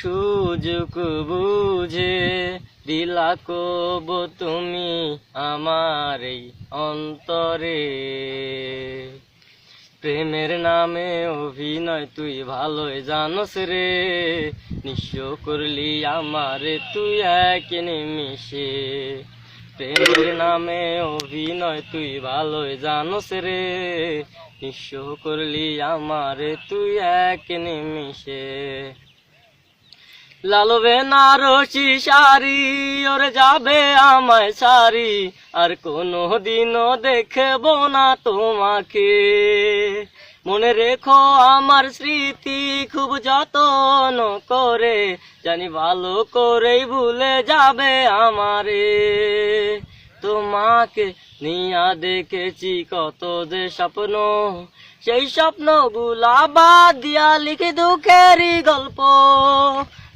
সুযোগ বুঝে দিলা কব তুমি আমার এই অন্তরে। প্রেমের নামে অভিনয় তুই ভালোই জানস রে, নিঃস্ব করলি আমারে তুই এক নিমিশে প্রেমের নামে অভিনয় তুই ভালোই জানস রে, নিঃস্ব করলি আমারে তুই এক নিমিশে লালবে না রশি সারি ওর যাবে আমায় সারি। আর কোনো দিনও দেখব না তোমাকে। মনে রেখো আমার স্মৃতি খুব যত্ন করে, জানি ভালো করেই ভুলে যাবে আমারে। তোমাকে নিয়া দেখেছি কত যে স্বপ্ন, সেই স্বপ্নগুলা বাদ দিয়া লিখে দুঃখেরই গল্প।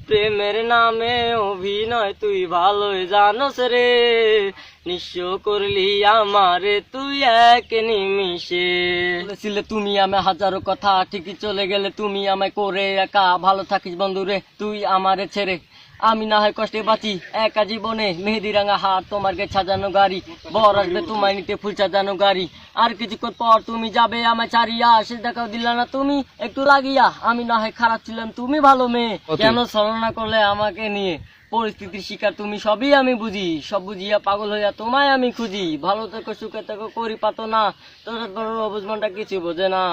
প্রেমের নামে অভিনয় তুই ভালোই জানোস রে। নিঃস্ব করলি আমারে তুই এক নিমিষে। বলেছিলে তুমি আমি হাজারো কথা ঠিকই চলে গেলে তুমি আমায় করে একা। ভালো থাকিস বন্ধু রে তুই আমারে ছেড়ে। আমি না হয় কষ্টে বাঁচি একা জীবনে। মেহেদি রাঙা হাত তোমার গে সাজানো গাড়ি। বর আসবে তোমায় নিতে ফুল সাজানো গাড়ি। আর কিছুক্ষণ পর তুমি যাবে আমায় ছাড়িয়া। সে দেখাও দিলা না তুমি একটু লাগিয়া। আমি না হয় খারাপ ছিলাম তুমি ভালো মেয়ে. কেন ছলনা করলে আমাকে নিয়ে? পরিস্থিতির শিকার তুমি সবই আমি বুঝি। সব বুঝিয়া পাগল হইয়া তোমায় আমি খুঁজি। ভালো থেকো সুখে থেকো করি পাতো না। তোর বড় কিছু বোঝে না।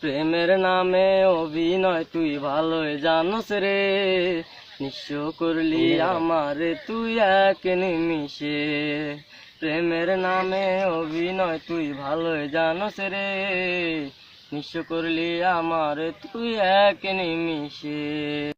প্রেমের নামে অভিনয় তুই ভালোই জানোস রে। নিঃস্ব করলি আমারে তুই এক নিমিষে প্রেমের নামে অভিনয় তুই ভালোই জানোস রে। নিঃস্ব করলি আমার তুই এক নিমিষে।